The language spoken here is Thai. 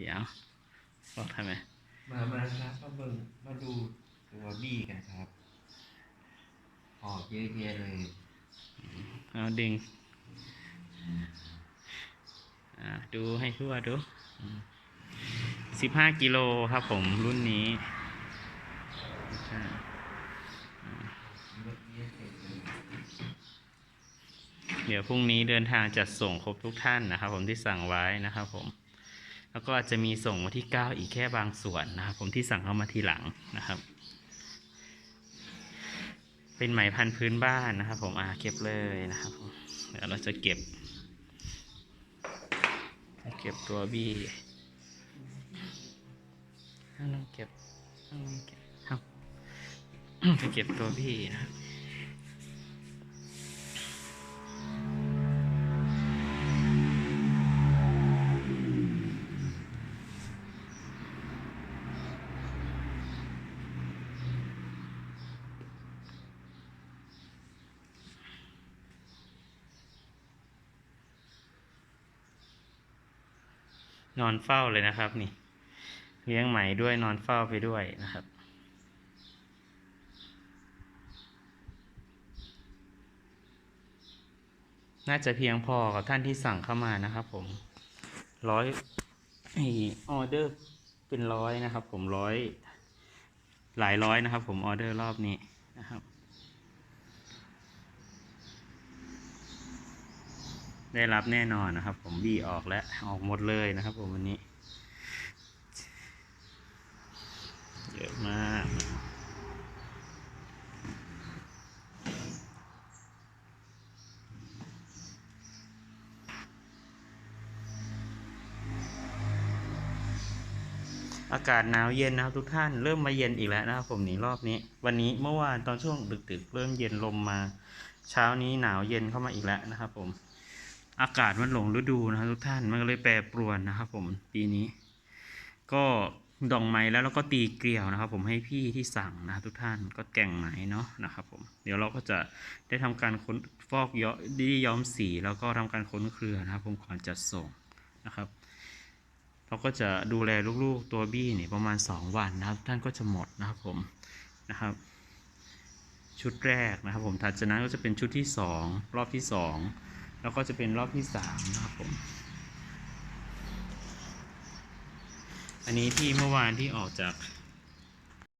เดี๋ยวบอกทำไมมามาครับมาเบิ่งมาดูตัวบี้กันครับ ออกเยอะแยะเลยเอาดึงอ่าดูให้ทั่วดูสิบห้ากิโลครับผมรุ่นนี้ใช่เยอะแยะเลยเดี๋ยวพรุ่งนี้เดินทางจัดส่งครบทุกท่านนะครับผมที่สั่งไว้นะครับผม แล้วก็อาจจะมีส่งวันที่เก้าอีกแค่บางส่วนนะครับ ผมที่สั่งเข้ามาทีหลังนะครับ เป็นไหมพันธุ์พื้นบ้านนะครับ ผมอ่าเก็บเลยนะครับเดี๋ยวเราจะเก็บ เก็บตัวบี้เอาลองเก็บเอาลองเก็บเอาจะเก็บตัวบี้นะครับ นอนเฝ้าเลยนะครับนี่ เลี้ยงไหมด้วยนอนเฝ้าไปด้วยนะครับ น่าจะเพียงพอกับท่านที่สั่งเข้ามานะครับ ผมร้อยออเดอร์เป็นร้อยนะครับ ผมร้อยหลายร้อยนะครับ ผมออเดอร์รอบนี้นะครับ ได้รับแน่นอนนะครับ ผมบีออกแล้วออกหมดเลยนะครับ ผมวันนี้เยอะมากอากาศหนาวเย็นนะครับทุกท่านเริ่มมาเย็นอีกแล้วนะครับผมนี่รอบนี้ วันนี้เมื่อวานตอนช่วงดึกๆ เริ่มเย็นลมมา เช้านี้หนาวเย็นเข้ามาอีกแล้วนะครับผม อากาศมันหลงฤดูนะครับทุกท่านมันก็เลยแปรปรวนนะครับผมปีนี้ ก็ดองไม้แล้วเราก็ตีเกลียวนะครับ ผมให้พี่ที่สั่งนะครับทุกท่านก็แก่งไหมเนาะนะครับผมเดี๋ยวเราก็จะได้ทำการค้นฟอกย้อดีย้อมสีแล้วก็ทำการค้นเครือนะครับ ผมก่อนจัดส่งนะครับ เราก็จะดูแลลูกๆตัวบี้เนี่ยประมาณ 2 วันนะครับ ท่านก็จะหมดนะครับผมนะครับ ชุดแรกนะครับ ผมถัดจากนั้นก็จะเป็นชุดที่ 2 รอบที่ 2 แล้วก็จะเป็นรอบที่สามนะครับผม อันนี้ที่เมื่อวานที่ออกจาก